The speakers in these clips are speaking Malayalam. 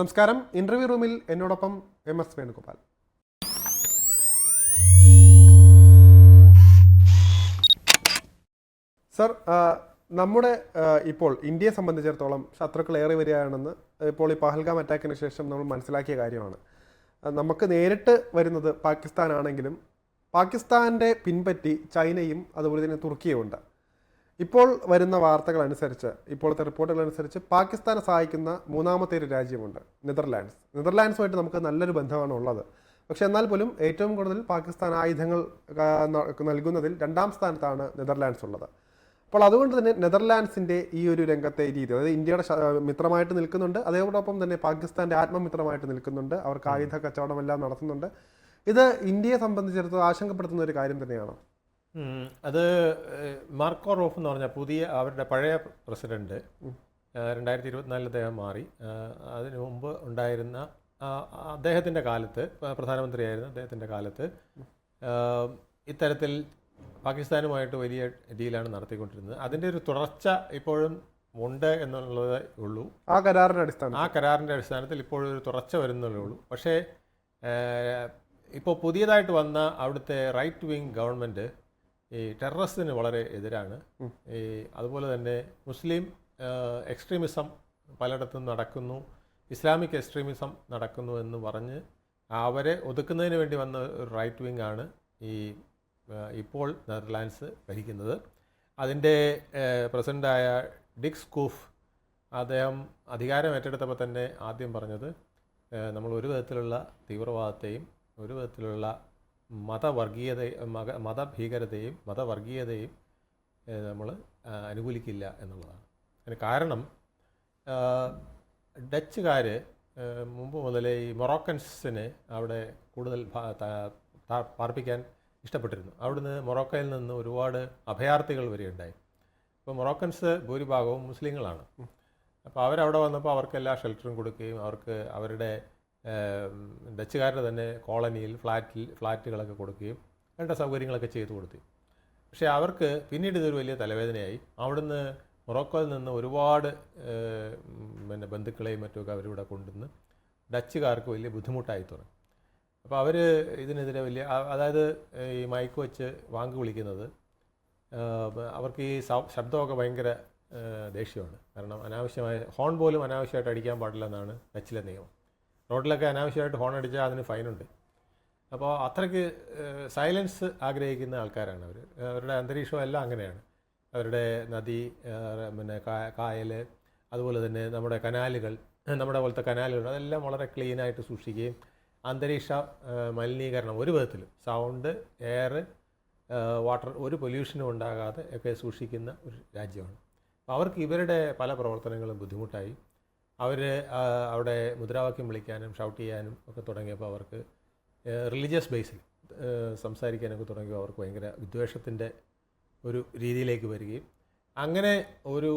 നമസ്കാരം. ഇന്റർവ്യൂ റൂമിൽ എന്നോടൊപ്പം എം എസ് വേണുഗോപാൽ. സർ നമ്മുടെ ഇപ്പോൾ ഇന്ത്യയെ സംബന്ധിച്ചിടത്തോളം ശത്രുക്കൾ ഏറെ വരികയാണെന്ന് ഇപ്പോൾ ഈ പഹൽഗാം അറ്റാക്കിന് ശേഷം നമ്മൾ മനസ്സിലാക്കിയ കാര്യമാണ്. നമുക്ക് നേരിട്ട് വരുന്നത് പാകിസ്ഥാനാണെങ്കിലും പാകിസ്ഥാന്റെ പിൻപറ്റി ചൈനയും അതുപോലെ തന്നെ തുർക്കിയും ഉണ്ട്. ഇപ്പോൾ വരുന്ന വാർത്തകൾ അനുസരിച്ച് ഇപ്പോഴത്തെ റിപ്പോർട്ടുകൾ അനുസരിച്ച് പാകിസ്ഥാനെ സഹായിക്കുന്ന മൂന്നാമത്തെ ഒരു രാജ്യമുണ്ട് നെതർലാൻഡ്സ്. നെതർലാൻഡ്സുമായിട്ട് നമുക്ക് നല്ലൊരു ബന്ധമാണ് ഉള്ളത്. പക്ഷെ എന്നാൽ പോലും ഏറ്റവും കൂടുതൽ പാകിസ്ഥാൻ ആയുധങ്ങൾ നൽകുന്നതിൽ രണ്ടാം സ്ഥാനത്താണ് നെതർലാൻഡ്സ് ഉള്ളത്. അപ്പോൾ അതുകൊണ്ട് തന്നെ നെതർലാൻഡ്സിന്റെ ഈ ഒരു രംഗത്തെ രീതി അതായത് ഇന്ത്യയുടെ മിത്രമായിട്ട് നിൽക്കുന്നുണ്ട്. അതോടൊപ്പം തന്നെ പാകിസ്ഥാന്റെ ആത്മമിത്രമായിട്ട് നിൽക്കുന്നുണ്ട്. അവർക്ക് ആയുധ കച്ചവടമെല്ലാം നടത്തുന്നുണ്ട്. ഇത് ഇന്ത്യയെ സംബന്ധിച്ചിടത്തോളം ആശങ്കപ്പെടുത്തുന്ന ഒരു കാര്യം തന്നെയാണ്. അത് മാർക്കോ റോഫ് എന്ന് പറഞ്ഞ പുതിയ അവരുടെ പഴയ പ്രസിഡന്റ് രണ്ടായിരത്തി ഇരുപത്തിനാലിൽ അദ്ദേഹം മാറി. അതിനു മുമ്പ് ഉണ്ടായിരുന്ന അദ്ദേഹത്തിന്റെ കാലത്ത് പ്രധാനമന്ത്രിയായിരുന്ന അദ്ദേഹത്തിന്റെ കാലത്ത് ഇത്തരത്തിൽ പാകിസ്ഥാനുമായിട്ട് വലിയ ഡീലാണ് നടത്തിക്കൊണ്ടിരുന്നത്. അതിന്റെ ഒരു തുടർച്ച ഇപ്പോഴും ഉണ്ട് എന്നുള്ളതേ ഉള്ളൂ. ആ കരാറിന്റെ അടിസ്ഥാനം ആ കരാറിന്റെ അടിസ്ഥാനത്തിൽ ഇപ്പോഴും ഒരു തുടർച്ച വരുന്നുള്ളേ ഉള്ളൂ. പക്ഷേ ഇപ്പോൾ പുതിയതായിട്ട് വന്ന അവിടുത്തെ റൈറ്റ് വിങ് ഗവൺമെന്റ് ഈ ടെററിസത്തിന് വളരെ എതിരാണ്. ഈ അതുപോലെ തന്നെ മുസ്ലിം എക്സ്ട്രീമിസം പലയിടത്തും നടക്കുന്നു. ഇസ്ലാമിക് എക്സ്ട്രീമിസം നടക്കുന്നു എന്ന് പറഞ്ഞ് അവരെ ഒതുക്കുന്നതിന് വേണ്ടി വന്ന ഒരു റൈറ്റ് വിങ് ആണ് ഈ ഇപ്പോൾ നെതർലാൻഡ്സ് ഭരിക്കുന്നത്. അതിന്റെ പ്രസിഡന്റായ ഡിക്സ് കൂഫ് അദ്ദേഹം അധികാരം ഏറ്റെടുത്തപ്പോൾ തന്നെ ആദ്യം പറഞ്ഞത് നമ്മൾ ഒരു വിധത്തിലുള്ള തീവ്രവാദത്തെയും ഒരു വിധത്തിലുള്ള മതവർഗീയത മത മതഭീകരതയും മതവർഗീയതയും നമ്മൾ അനുകൂലിക്കില്ല എന്നുള്ളതാണ്. അതിന് കാരണം ഡച്ചുകാർ മുമ്പ് മുതലേ ഈ മൊറോക്കൻസിനെ അവിടെ കൂടുതൽ പാർപ്പിക്കാൻ ഇഷ്ടപ്പെട്ടിരുന്നു. അവിടുന്ന് മൊറോക്കയിൽ നിന്ന് ഒരുപാട് അഭയാർത്ഥികൾ വരെയുണ്ടായി അപ്പോൾ മൊറോക്കൻസ് ഭൂരിഭാഗവും മുസ്ലിങ്ങളാണ്. അപ്പോൾ അവരവിടെ വന്നപ്പോൾ അവർക്ക് എല്ലാ ഷെൽട്ടറും കൊടുക്കുകയും അവർക്ക് അവരുടെ ഡച്ചുകാരുടെ തന്നെ കോളനിയിൽ ഫ്ലാറ്റിൽ ഫ്ലാറ്റുകളൊക്കെ കൊടുക്കുകയും വേണ്ട സൗകര്യങ്ങളൊക്കെ ചെയ്തു കൊടുത്തു. പക്ഷേ അവർക്ക് പിന്നീട് ഇതൊരു വലിയ തലവേദനയായി. അവിടുന്ന് മൊറോക്കോയിൽ നിന്ന് ഒരുപാട് പിന്നെ ബന്ധുക്കളെയും മറ്റുമൊക്കെ അവരിവിടെ കൊണ്ടുവന്ന് ഡച്ചുകാർക്ക് വലിയ ബുദ്ധിമുട്ടായി തുടങ്ങി. അപ്പോൾ അവർ ഇതിനെതിരെ വലിയ അതായത് ഈ മയക്ക് വെച്ച് വാങ്ക് വിളിക്കുന്നത് അവർക്ക് ഈ ശബ്ദമൊക്കെ ഭയങ്കര ദേഷ്യമാണ്. കാരണം അനാവശ്യമായ ഹോൺ പോലും അനാവശ്യമായിട്ട് അടിക്കാൻ പാടില്ല എന്നാണ് ഡച്ചിലെ നിയമം. റോഡിലൊക്കെ അനാവശ്യമായിട്ട് ഹോൺ അടിച്ചാൽ അതിന് ഫൈനുണ്ട് അപ്പോൾ അത്രയ്ക്ക് സൈലൻസ് ആഗ്രഹിക്കുന്ന ആൾക്കാരാണ് അവർ അവരുടെ അന്തരീക്ഷം എല്ലാം അങ്ങനെയാണ്. അവരുടെ നദി പിന്നെ കായൽ അതുപോലെ തന്നെ നമ്മുടെ കനാലുകൾ നമ്മുടെ പോലത്തെ കനാലുകൾ അതെല്ലാം വളരെ ക്ലീനായിട്ട് സൂക്ഷിക്കുകയും അന്തരീക്ഷ മലിനീകരണം ഒരു വിധത്തിൽ സൗണ്ട് എയർ വാട്ടർ ഒരു പൊല്യൂഷനും ഉണ്ടാകാതെ ഒക്കെ സൂക്ഷിക്കുന്ന ഒരു രാജ്യമാണ്. അപ്പോൾ അവർക്ക് ഇവരുടെ പല പ്രവർത്തനങ്ങളും ബുദ്ധിമുട്ടായി. അവർ അവിടെ മുദ്രാവാക്യം വിളിക്കാനും ഷൗട്ട് ചെയ്യാനും ഒക്കെ തുടങ്ങിയപ്പോൾ അവർക്ക് റിലീജിയസ് ബേസിൽ സംസാരിക്കാനൊക്കെ തുടങ്ങിയപ്പോൾ അവർക്ക് ഭയങ്കര വിദ്വേഷത്തിന്റെ ഒരു രീതിയിലേക്ക് വരികയും അങ്ങനെ ഒരു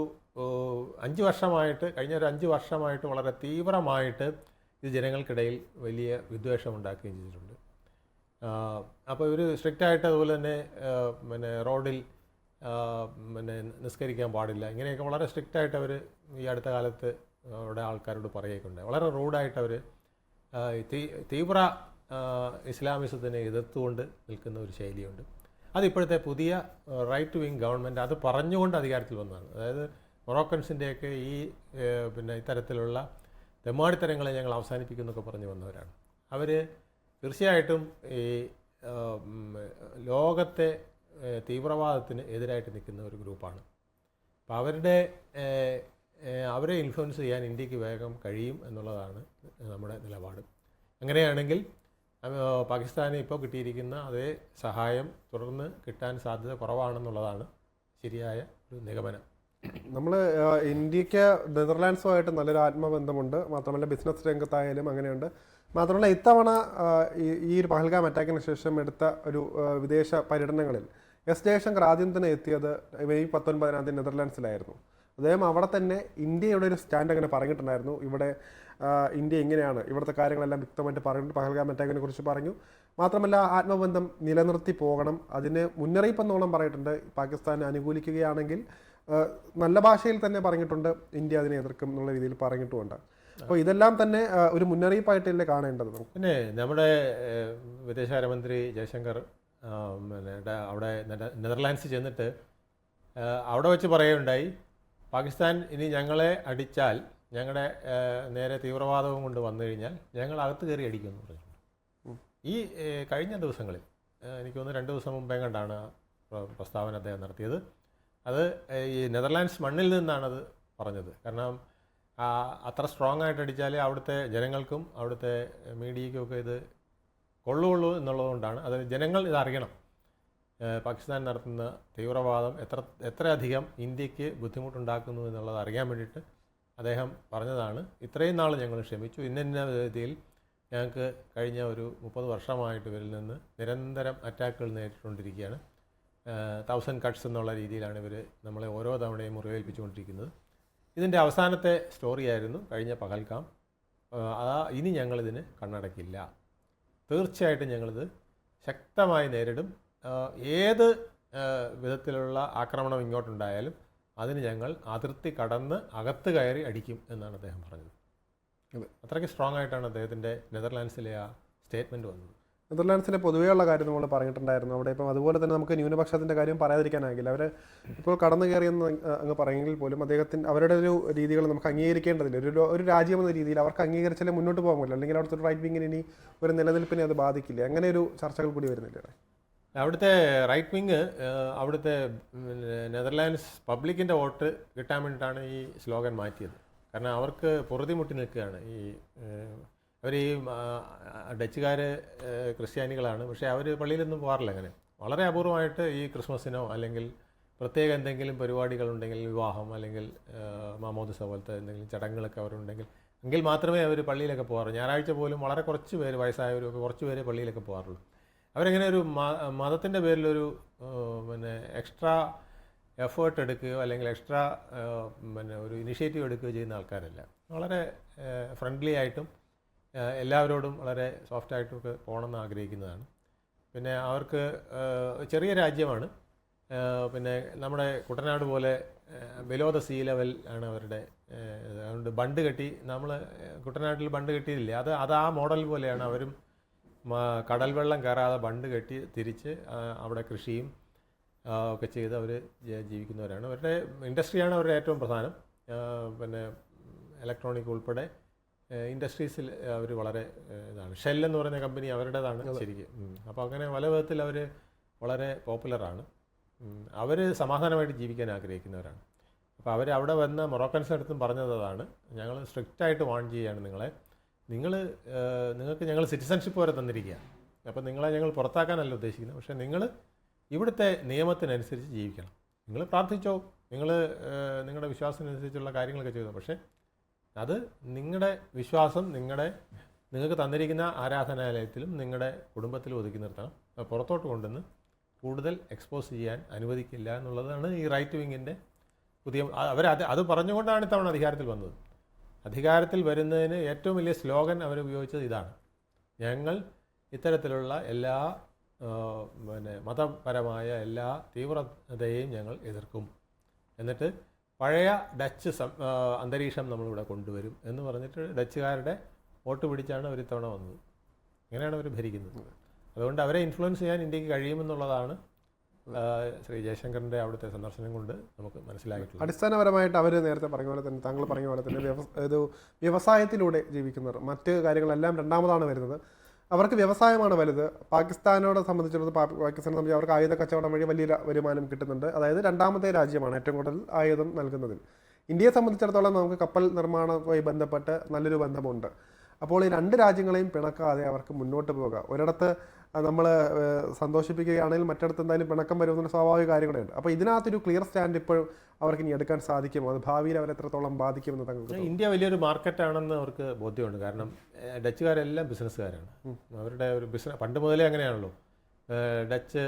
അഞ്ച് വർഷമായിട്ട് കഴിഞ്ഞ ഒരു അഞ്ച് വർഷമായിട്ട് വളരെ തീവ്രമായിട്ട് ഇത് ജനങ്ങൾക്കിടയിൽ വലിയ വിദ്വേഷം ഉണ്ടാക്കുകയും ചെയ്തിട്ടുണ്ട്. അപ്പോൾ ഇവർ സ്ട്രിക്റ്റായിട്ട് അതുപോലെ തന്നെ പിന്നെ റോഡിൽ പിന്നെ നിസ്കരിക്കാൻ പാടില്ല ഇങ്ങനെയൊക്കെ വളരെ സ്ട്രിക്റ്റായിട്ട് അവർ ഈ അടുത്ത കാലത്ത് അവിടെ ആൾക്കാരോട് പറയുകയൊക്കെ വളരെ റൂഡായിട്ട് അവർ തീവ്ര ഇസ്ലാമിസത്തിനെ എതിർത്തുകൊണ്ട് നിൽക്കുന്ന ഒരു ശൈലിയുണ്ട്. അതിപ്പോഴത്തെ പുതിയ റൈറ്റ് വിങ് ഗവൺമെന്റ് അത് പറഞ്ഞുകൊണ്ട് അധികാരത്തിൽ വന്നതാണ്. അതായത് മൊറോക്കൻസിന്റെയൊക്കെ ഈ പിന്നെ ഇത്തരത്തിലുള്ള തെമ്മാടിത്തരങ്ങളെ ഞങ്ങൾ അവസാനിപ്പിക്കുന്നൊക്കെ പറഞ്ഞു വന്നവരാണ്. അവർ തീർച്ചയായിട്ടും ഈ ലോകത്തെ തീവ്രവാദത്തിന് എതിരായിട്ട് നിൽക്കുന്ന ഒരു ഗ്രൂപ്പാണ്. അപ്പോൾ അവരുടെ അവരെ ഇൻഫ്ലുവൻസ് ചെയ്യാൻ ഇന്ത്യയ്ക്ക് വേഗം കഴിയും എന്നുള്ളതാണ് നമ്മുടെ നിലപാട്. അങ്ങനെയാണെങ്കിൽ പാകിസ്ഥാനെ ഇപ്പോൾ കിട്ടിയിരിക്കുന്ന അതേ സഹായം തുടർന്ന് കിട്ടാൻ സാധ്യത കുറവാണെന്നുള്ളതാണ് ശരിയായ ഒരു നിഗമനം. നമ്മൾ ഇന്ത്യയ്ക്ക് നെതർലാൻഡ്സുമായിട്ട് നല്ലൊരു ആത്മബന്ധമുണ്ട്. മാത്രമല്ല ബിസിനസ് രംഗത്തായാലും അങ്ങനെയുണ്ട്. മാത്രമല്ല ഇത്തവണ ഈ ഒരു പഹൽഗാം അറ്റാക്കിന് ശേഷം എടുത്ത ഒരു വിദേശ പര്യടനങ്ങളിൽ എസ് ജയശങ്കർ ആദ്യം തന്നെ എത്തിയത് മെയ് പത്തൊൻപതിനാം തീയതി നെതർലാൻഡ്സിലായിരുന്നു. അദ്ദേഹം അവിടെ തന്നെ ഇന്ത്യയുടെ ഒരു സ്റ്റാൻഡ് അങ്ങനെ പറഞ്ഞിട്ടുണ്ടായിരുന്നു. ഇവിടെ ഇന്ത്യ എങ്ങനെയാണ് ഇവിടുത്തെ കാര്യങ്ങളെല്ലാം വ്യക്തമായിട്ട് പറഞ്ഞു പഹൽഗാം അറ്റാക്കിനെ കുറിച്ച് പറഞ്ഞു. മാത്രമല്ല ആത്മബന്ധം നിലനിർത്തി പോകണം. അതിന് മുന്നറിയിപ്പ് എന്നോളം പറഞ്ഞിട്ടുണ്ട് പാകിസ്ഥാനെ അനുകൂലിക്കുകയാണെങ്കിൽ നല്ല ഭാഷയിൽ തന്നെ പറഞ്ഞിട്ടുണ്ട്. ഇന്ത്യ അതിനെ എതിർക്കും എന്നുള്ള രീതിയിൽ പറഞ്ഞിട്ടുമുണ്ട്. അപ്പോൾ ഇതെല്ലാം തന്നെ ഒരു മുന്നറിയിപ്പായിട്ടല്ലേ കാണേണ്ടത് പിന്നെ നമ്മുടെ വിദേശകാര്യമന്ത്രി ജയശങ്കർ പിന്നെ അവിടെ നെതർലാൻഡ്സ് ചെന്നിട്ട് അവിടെ വെച്ച് പറയുകയുണ്ടായി. പാകിസ്ഥാൻ ഇനി ഞങ്ങളെ അടിച്ചാൽ ഞങ്ങളുടെ നേരെ തീവ്രവാദവും കൊണ്ട് വന്നു കഴിഞ്ഞാൽ ഞങ്ങൾ അകത്ത് കയറി അടിക്കുമെന്ന് പറഞ്ഞിട്ടുണ്ട് ഈ കഴിഞ്ഞ ദിവസങ്ങളിൽ എനിക്ക് തോന്നുന്നു രണ്ട് ദിവസം മുമ്പേ കണ്ടാണ് പ്രസ്താവന അദ്ദേഹം നടത്തിയത്. അത് ഈ നെതർലാൻഡ്സ് മണ്ണിൽ നിന്നാണത് പറഞ്ഞത്. കാരണം അത്ര സ്ട്രോങ് ആയിട്ട് അടിച്ചാൽ അവിടുത്തെ ജനങ്ങൾക്കും അവിടുത്തെ മീഡിയയ്ക്കും ഒക്കെ ഇത് കൊള്ളുകൊള്ളൂ എന്നുള്ളതുകൊണ്ടാണ്. അത് ജനങ്ങൾ ഇത് അറിയണം. പാകിസ്ഥാൻ നടത്തുന്ന തീവ്രവാദം എത്ര എത്രയധികം ഇന്ത്യയ്ക്ക് ബുദ്ധിമുട്ടുണ്ടാക്കുന്നു എന്നുള്ളത് അറിയാൻ വേണ്ടിയിട്ട് അദ്ദേഹം പറഞ്ഞതാണ്. ഇത്രയും നാൾ ഞങ്ങൾ ക്ഷമിച്ചു. ഇന്ന ഇന്ന രീതിയിൽ ഞങ്ങൾക്ക് കഴിഞ്ഞ ഒരു മുപ്പത് വർഷമായിട്ട് ഇവരിൽ നിന്ന് നിരന്തരം അറ്റാക്കുകൾ നേരിട്ടുകൊണ്ടിരിക്കുകയാണ്. തൗസൻഡ് കട്ട്സ് എന്നുള്ള രീതിയിലാണ് ഇവർ നമ്മളെ ഓരോ തവണയും മുറിവേൽപ്പിച്ചുകൊണ്ടിരിക്കുന്നത്. ഇതിന്റെ അവസാനത്തെ സ്റ്റോറിയായിരുന്നു കഴിഞ്ഞ പകൽക്കാം അതാ ഇനി ഞങ്ങളിതിന് കണ്ണടക്കില്ല. തീർച്ചയായിട്ടും ഞങ്ങളിത് ശക്തമായി നേരിടും. ഏത് വിധത്തിലുള്ള ആക്രമണം ഇങ്ങോട്ടുണ്ടായാലും അതിന് ഞങ്ങൾ അതിർത്തി കടന്ന് അകത്ത് കയറി അടിക്കും എന്നാണ് അദ്ദേഹം പറഞ്ഞത്. അതെ. അത്രയ്ക്ക് സ്ട്രോങ് ആയിട്ടാണ് അദ്ദേഹത്തിന്റെ നെതർലാൻഡ്സിലെ ആ സ്റ്റേറ്റ്മെന്റ് വന്നത്. നെതർലാൻഡ്സിന്റെ പൊതുവെയുള്ള കാര്യം നമ്മൾ പറഞ്ഞിട്ടുണ്ടായിരുന്നു. അവിടെ ഇപ്പം അതുപോലെ തന്നെ നമുക്ക് ന്യൂനപക്ഷത്തിന്റെ കാര്യം പറയാതിരിക്കാനാകില്ല. അവർ ഇപ്പോൾ കടന്നു കയറിയെന്ന് അങ്ങ് പറയുമെങ്കിൽ പോലും അദ്ദേഹത്തിന് അവരുടെ ഒരു രീതികൾ നമുക്ക് അംഗീകരിക്കേണ്ടതില്ല. ഒരു ഒരു രാജ്യം എന്ന രീതിയിൽ അവർക്ക് അംഗീകരിച്ചാലേ മുന്നോട്ട് പോകാൻ പറ്റില്ല അല്ലെങ്കിൽ അവിടുത്തെ റൈറ്റ് വിങ്ങിന് ഇനി ഒരു നിലനിൽപ്പിനെ അത് ബാധിക്കില്ല. അങ്ങനെ ഒരു ചർച്ചകൾ കൂടി വരുന്നില്ല അവിടുത്തെ റൈറ്റ് വിങ് അവിടുത്തെ നെതർലാൻഡ്സ് പബ്ലിക്കിന്റെ വോട്ട് കിട്ടാൻ വേണ്ടിയിട്ടാണ് ഈ സ്ലോഗൻ മാറ്റിയത്. കാരണം അവർക്ക് പൊറുതി മുട്ടി നിൽക്കുകയാണ്. ഈ അവർ ഈ ഡച്ചുകാർ ക്രിസ്ത്യാനികളാണ്. പക്ഷേ അവർ പള്ളിയിലൊന്നും പോകാറില്ല അങ്ങനെ. വളരെ അപൂർവമായിട്ട് ഈ ക്രിസ്മസിനോ അല്ലെങ്കിൽ പ്രത്യേക എന്തെങ്കിലും പരിപാടികളുണ്ടെങ്കിൽ വിവാഹം അല്ലെങ്കിൽ മാമോദിസ പോലത്തെ എന്തെങ്കിലും ചടങ്ങുകളൊക്കെ അവരുണ്ടെങ്കിൽ എങ്കിൽ മാത്രമേ അവർ പള്ളിയിലൊക്കെ പോകാറുള്ളൂ. ഞായറാഴ്ച പോലും വളരെ കുറച്ച് പേര് വയസ്സായവരൊക്കെ കുറച്ച് പേര് പള്ളിയിലൊക്കെ പോകാറുള്ളൂ. അവരെങ്ങനെ ഒരു മതത്തിന്റെ പേരിലൊരു പിന്നെ എക്സ്ട്രാ എഫേർട്ട് എടുക്കുകയോ അല്ലെങ്കിൽ എക്സ്ട്രാ പിന്നെ ഒരു ഇനിഷ്യേറ്റീവ് എടുക്കുകയോ ചെയ്യുന്ന ആൾക്കാരല്ല. വളരെ ഫ്രണ്ട്ലി ആയിട്ടും എല്ലാവരോടും വളരെ സോഫ്റ്റായിട്ടും ഒക്കെ പോകണമെന്ന് ആഗ്രഹിക്കുന്നതാണ്. പിന്നെ അവർക്ക് ചെറിയ രാജ്യമാണ്. പിന്നെ നമ്മുടെ കുട്ടനാട് പോലെ ബിലോ ദ സീ ലെവൽ ആണ് അവരുടെ. അതുകൊണ്ട് ബണ്ട് കെട്ടി നമ്മൾ കുട്ടനാട്ടിൽ ബണ്ട് കെട്ടിയില്ലേ അത് അത് ആ മോഡൽ പോലെയാണ് അവരും കടൽ വെള്ളം കയറാതെ ബണ്ട് കെട്ടി തിരിച്ച് അവിടെ കൃഷിയും ഒക്കെ ചെയ്ത് അവർ ജീവിക്കുന്നവരാണ്. അവരുടെ ഇൻഡസ്ട്രിയാണ് അവരുടെ ഏറ്റവും പ്രധാനം. പിന്നെ ഇലക്ട്രോണിക് ഉൾപ്പെടെ ഇൻഡസ്ട്രീസിൽ അവർ വളരെ ഇതാണ്. ഷെൽ എന്ന് പറയുന്ന കമ്പനി അവരുടേതാണ് ശരിക്കും. അപ്പോൾ അങ്ങനെ പല വിധത്തിൽ അവർ വളരെ പോപ്പുലറാണ്. അവർ സമാധാനമായിട്ട് ജീവിക്കാൻ ആഗ്രഹിക്കുന്നവരാണ്. അപ്പോൾ അവർ അവിടെ വന്ന മൊറോക്കൻസ് അടുത്തും പറഞ്ഞത് അതാണ് ഞങ്ങൾ സ്ട്രിക്റ്റായിട്ട് വാൺ ചെയ്യുകയാണ് നിങ്ങളെ. നിങ്ങൾ നിങ്ങൾക്ക് ഞങ്ങൾ സിറ്റിസൺഷിപ്പ് വരെ തന്നിരിക്കുക അപ്പോൾ നിങ്ങളെ ഞങ്ങൾ പുറത്താക്കാനല്ല ഉദ്ദേശിക്കുന്നത്. പക്ഷേ നിങ്ങൾ ഇവിടുത്തെ നിയമത്തിനനുസരിച്ച് ജീവിക്കണം. നിങ്ങൾ പ്രാർത്ഥിച്ചോ നിങ്ങൾ നിങ്ങളുടെ വിശ്വാസത്തിനനുസരിച്ചുള്ള കാര്യങ്ങളൊക്കെ ചെയ്തു. പക്ഷേ അത് നിങ്ങളുടെ വിശ്വാസം നിങ്ങളുടെ നിങ്ങൾക്ക് തന്നിരിക്കുന്ന ആരാധനാലയത്തിലും നിങ്ങളുടെ കുടുംബത്തിലും ഒതുക്കി നിർത്തണം. പുറത്തോട്ട് കൊണ്ടുവന്ന് കൂടുതൽ എക്സ്പോസ് ചെയ്യാൻ അനുവദിക്കില്ല എന്നുള്ളതാണ് ഈ റൈറ്റ് വിങ്ങിന്റെ പുതിയ അവർ അത് അത് പറഞ്ഞുകൊണ്ടാണ് ഇത്തവണ അധികാരത്തിൽ വന്നത്. അധികാരത്തിൽ വരുന്നതിന് ഏറ്റവും വലിയ സ്ലോഗൻ അവർ ഉപയോഗിച്ചത് ഇതാണ്. ഞങ്ങൾ ഇത്തരത്തിലുള്ള എല്ലാ പിന്നെ മതപരമായ എല്ലാ തീവ്രതയെയും ഞങ്ങൾ എതിർക്കും. എന്നിട്ട് പഴയ ഡച്ച് അന്തരീക്ഷം നമ്മളിവിടെ കൊണ്ടുവരും എന്ന് പറഞ്ഞിട്ട് ഡച്ചുകാരുടെ വോട്ട് പിടിച്ചാണ് അവർ ഇത്തവണ വന്നത്. അങ്ങനെയാണ് അവർ ഭരിക്കുന്നത്. അതുകൊണ്ട് അവരെ ഇൻഫ്ലുവൻസ് ചെയ്യാൻ ഇന്ത്യയ്ക്ക് കഴിയുമെന്നുള്ളതാണ് ശ്രീ ജയശങ്കറിന്റെ അവിടുത്തെ സന്ദർശനം കൊണ്ട് നമുക്ക് മനസ്സിലായിട്ടുള്ളത്. അടിസ്ഥാനപരമായിട്ട് അവർ നേരത്തെ പറഞ്ഞ പോലെ തന്നെ താങ്കൾ പറഞ്ഞ പോലെ തന്നെ ഇത് വ്യവസായത്തിലൂടെ ജീവിക്കുന്നവർ മറ്റ് കാര്യങ്ങളെല്ലാം രണ്ടാമതാണ് വരുന്നത്. അവർക്ക് വ്യവസായമാണ് വലുത്. പാകിസ്ഥാനോട് സംബന്ധിച്ചിടത്തോളം പാകിസ്ഥാനെ സംബന്ധിച്ച് അവർക്ക് ആയുധ കച്ചവടം വഴി വലിയ വരുമാനം കിട്ടുന്നുണ്ട്. അതായത് രണ്ടാമത്തെ രാജ്യമാണ് ഏറ്റവും കൂടുതൽ ആയുധം നൽകുന്നതിൽ. ഇന്ത്യയെ സംബന്ധിച്ചിടത്തോളം നമുക്ക് കപ്പൽ നിർമ്മാണവുമായി ബന്ധപ്പെട്ട് നല്ലൊരു ബന്ധമുണ്ട്. അപ്പോൾ ഈ രണ്ട് രാജ്യങ്ങളെയും പിണക്കാതെ അവർക്ക് മുന്നോട്ട് പോകാം. ഒരിടത്ത് നമ്മൾ സന്തോഷിപ്പിക്കുകയാണെങ്കിൽ മറ്റിടത്ത് എന്തായാലും പിണക്കം വരുമെന്നുള്ള സ്വാഭാവിക കാര്യങ്ങളുണ്ട് അപ്പോൾ ഇതിനകത്തൊരു ക്ലിയർ സ്റ്റാൻഡ് ഇപ്പോഴും അവർക്ക് ഇനി എടുക്കാൻ സാധിക്കുമോ അത് ഭാവിയിൽ അവർ എത്രത്തോളം ബാധിക്കുമെന്ന് തങ്ങൾക്ക്? ഇന്ത്യ വലിയൊരു മാർക്കറ്റാണെന്ന് അവർക്ക് ബോധ്യമുണ്ട്. കാരണം ഡച്ചുകാരെല്ലാം ബിസിനസ്സുകാരാണ്. അവരുടെ ഒരു ബിസിനസ് പണ്ട് മുതലേ അങ്ങനെയാണല്ലോ. ഡച്ച്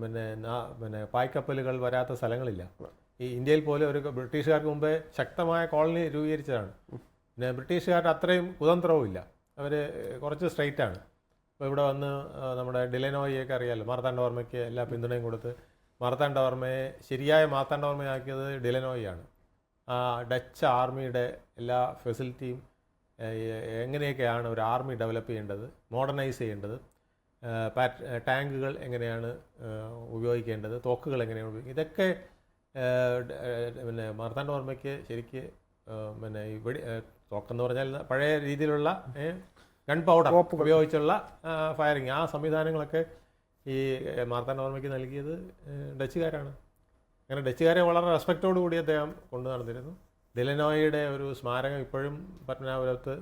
പിന്നെ പിന്നെ പായ്ക്കപ്പലുകൾ വരാത്ത സ്ഥലങ്ങളില്ല. ഈ ഇന്ത്യയിൽ പോലെ ഒരു ബ്രിട്ടീഷുകാർക്ക് മുമ്പേ ശക്തമായ കോളനി രൂപീകരിച്ചതാണ്. പിന്നെ ബ്രിട്ടീഷുകാരുടെ അത്രയും കുതന്ത്രവും ഇല്ല അവർ കുറച്ച് സ്ട്രൈറ്റാണ് ആണ്. ഇപ്പോൾ ഇവിടെ വന്ന് നമ്മുടെ ഡിലനോയിയൊക്കെ അറിയാമല്ലോ മാർത്താണ്ഡവർമ്മയ്ക്ക് എല്ലാ പിന്തുണയും കൊടുത്ത്. മാർത്താണ്ഡവർമ്മയെ ശരിയായ മാർത്താണ്ഡവർമ്മയാക്കിയത് ഡിലനോയിയാണ്. ആ ഡച്ച് ആർമിയുടെ എല്ലാ ഫെസിലിറ്റിയും എങ്ങനെയൊക്കെയാണ് ഒരു ആർമി ഡെവലപ്പ് ചെയ്യേണ്ടത് മോഡേണൈസ് ചെയ്യേണ്ടത് ടാങ്കുകൾ എങ്ങനെയാണ് ഉപയോഗിക്കേണ്ടത് തോക്കുകൾ എങ്ങനെയാണ് ഉപയോഗിക്കുക ഇതൊക്കെ പിന്നെ മാർത്താണ്ഡവർമ്മയ്ക്ക് ശരിക്ക് പിന്നെ ഈ വെടി തോക്കെന്ന് പറഞ്ഞാൽ പഴയ രീതിയിലുള്ള ഗൺ പൗഡർ ഉപയോഗിച്ചുള്ള ഫയറിങ് ആ സംവിധാനങ്ങളൊക്കെ ഈ മാർത്താൻ ഓർമ്മയ്ക്ക് നൽകിയത് ഡച്ചുകാരാണ്. അങ്ങനെ ഡച്ചുകാരെ വളരെ റെസ്പെക്റ്റോടു കൂടി അദ്ദേഹം കൊണ്ടു നടന്നിരുന്നു. ദിലനോയുടെ ഒരു സ്മാരകം ഇപ്പോഴും പത്മനാപുരത്ത്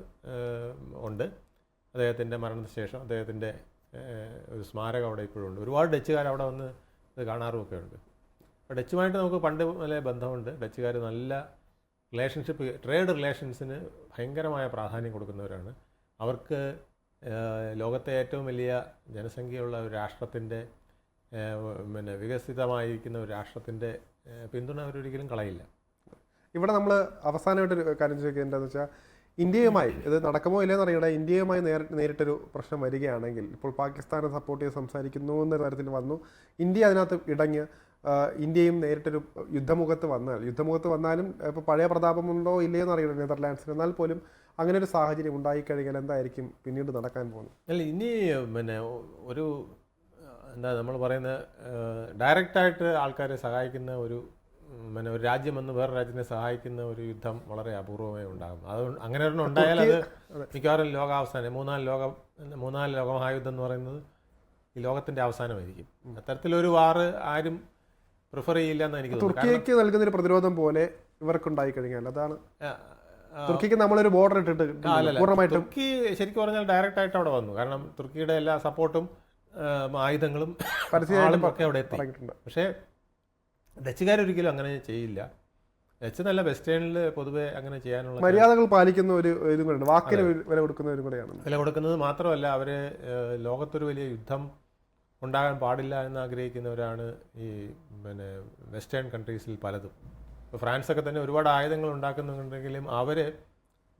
ഉണ്ട്. അദ്ദേഹത്തിന്റെ മരണത്തിന് ശേഷം അദ്ദേഹത്തിന്റെ ഒരു സ്മാരകം അവിടെ ഇപ്പോഴും ഉണ്ട്. ഒരുപാട് ഡച്ചുകാർ അവിടെ വന്ന് ഇത് കാണാറുമൊക്കെ ഉണ്ട്. അപ്പോൾ ഡച്ചുമായിട്ട് നമുക്ക് പണ്ട് നല്ല ബന്ധമുണ്ട്. ഡച്ചുകാർ നല്ല റിലേഷൻഷിപ്പ് ട്രേഡ് റിലേഷൻസിന് ഭയങ്കരമായ പ്രാധാന്യം കൊടുക്കുന്നവരാണ്. അവർക്ക് ലോകത്തെ ഏറ്റവും വലിയ ജനസംഖ്യയുള്ള ഒരു രാഷ്ട്രത്തിന്റെ പിന്നെ വികസിതമായിരിക്കുന്ന ഒരു രാഷ്ട്രത്തിന്റെ പിന്തുണ അവരൊരിക്കലും കളയില്ല. ഇവിടെ നമ്മൾ അവസാനമായിട്ടൊരു കാര്യം ചോദിക്കുക എന്താണെന്ന് വെച്ചാൽ ഇന്ത്യയുമായി ഇത് നടക്കുമോ ഇല്ലെന്ന് അറിയണ്ട ഇന്ത്യയുമായി നേരി നേരിട്ടൊരു പ്രശ്നം വരികയാണെങ്കിൽ ഇപ്പോൾ പാകിസ്ഥാനെ സപ്പോർട്ട് ചെയ്ത് സംസാരിക്കുന്നു എന്ന തരത്തിൽ വന്നു ഇന്ത്യ അതിനകത്ത് ആ, ഇന്ത്യയും നേരിട്ടൊരു യുദ്ധമുഖത്ത് വന്നാൽ യുദ്ധമുഖത്ത് വന്നാലും ഇപ്പോൾ പഴയ പ്രതാപമുണ്ടോ ഇല്ലയെന്ന് അറിയില്ല നെതർലാൻഡ്സിന്. എന്നാൽ പോലും അങ്ങനെ ഒരു സാഹചര്യം ഉണ്ടായിക്കഴിഞ്ഞാൽ എന്തായിരിക്കും പിന്നീട് നടക്കാൻ പോകുന്നത്? അല്ല ഇനി പിന്നെ ഒരു എന്താ നമ്മൾ പറയുന്ന ഡയറക്റ്റായിട്ട് ആൾക്കാരെ സഹായിക്കുന്ന ഒരു പിന്നെ ഒരു രാജ്യം വന്ന് വേറെ രാജ്യത്തെ സഹായിക്കുന്ന ഒരു യുദ്ധം വളരെ അപൂർവമായി ഉണ്ടാകും. അത് അങ്ങനെ ഒരെണ്ണം ഉണ്ടായാൽ അത് മിക്കവാറും ലോകാവസാനം മൂന്നാൽ ലോകം മൂന്നാൽ ലോകമഹായുദ്ധം എന്ന് പറയുന്നത് ഈ ലോകത്തിന്റെ അവസാനമായിരിക്കും. അത്തരത്തിലൊരു വാറ് ആരും പ്രിഫർ ചെയ്യില്ല എന്ന് എനിക്ക് തുർക്കിക്ക് നൽകുന്ന ഒരു പ്രതിരോധം പോലെ ഇവർക്കുണ്ടായി കഴിഞ്ഞാൽ അതാണ്. തുർക്കിക്ക് നമ്മളൊരു ബോർഡർ ഇട്ടിട്ട് പൂർണമായിട്ടും തുർക്കി ശരിക്കും പറഞ്ഞാൽ ഡയറക്റ്റ് ആയിട്ട് അവിടെ വന്നു. കാരണം തുർക്കിയുടെ എല്ലാ സപ്പോർട്ടും ആയുധങ്ങളും പരസ്യങ്ങളും ആളും ഒക്കെ അവിടെ എത്തിയിട്ടുണ്ട് പക്ഷേ ഡച്ചുകാരൊരിക്കലും അങ്ങനെ ചെയ്യില്ല. ഡച്ച് നല്ല വെസ്റ്റേണിൽ പൊതുവെ അങ്ങനെ ചെയ്യാനുള്ള മര്യാദകൾ പാലിക്കുന്ന ഒരു ഇതും കൂടെയാണ് വാക്കിന് വില കൊടുക്കുന്ന ഒരു കൂടെയാണ്. വില കൊടുക്കുന്നത് മാത്രമല്ല അവർ ലോകത്തൊരു വലിയ യുദ്ധം ഉണ്ടാകാൻ പാടില്ല എന്ന് ആഗ്രഹിക്കുന്നവരാണ് ഈ പിന്നെ വെസ്റ്റേൺ കൺട്രീസിൽ പലതും. ഇപ്പോൾ ഫ്രാൻസൊക്കെ തന്നെ ഒരുപാട് ആയുധങ്ങൾ ഉണ്ടാക്കുന്നുണ്ടെങ്കിലും അവർ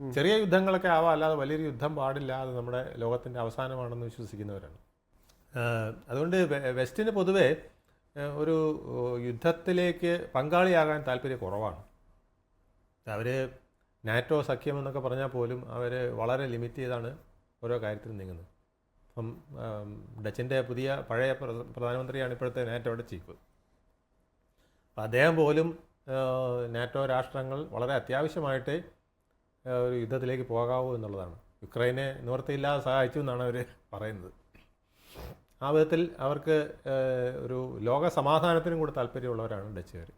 ചെറിയ യുദ്ധങ്ങളൊക്കെ ആവാം അല്ലാതെ വലിയൊരു യുദ്ധം പാടില്ല അത് നമ്മുടെ ലോകത്തിന്റെ അവസാനമാണെന്ന് വിശ്വസിക്കുന്നവരാണ്. അതുകൊണ്ട് വെസ്റ്റിന് പൊതുവെ ഒരു യുദ്ധത്തിലേക്ക് പങ്കാളിയാകാൻ താല്പര്യം കുറവാണ്. അവർ നാറ്റോ സഖ്യം എന്നൊക്കെ പറഞ്ഞാൽ പോലും അവർ വളരെ ലിമിറ്റ് ചെയ്താണ് ഓരോ കാര്യത്തിലും നീങ്ങുന്നത്. അപ്പം ഡച്ചിന്റെ പുതിയ പഴയ പ്രധാനമന്ത്രിയാണ് ഇപ്പോഴത്തെ നാറ്റോയുടെ ചീഫ്. അപ്പം അദ്ദേഹം പോലും നാറ്റോ രാഷ്ട്രങ്ങൾ വളരെ അത്യാവശ്യമായിട്ട് ഒരു യുദ്ധത്തിലേക്ക് പോകാവൂ എന്നുള്ളതാണ്. യുക്രൈനെ നിവർത്തിയില്ലാതെ സഹായിച്ചു എന്നാണ് അവർ പറയുന്നത്. ആ വിധത്തിൽ അവർക്ക് ഒരു ലോക സമാധാനത്തിനും കൂടെ താല്പര്യമുള്ളവരാണ് ഡച്ചുകാർ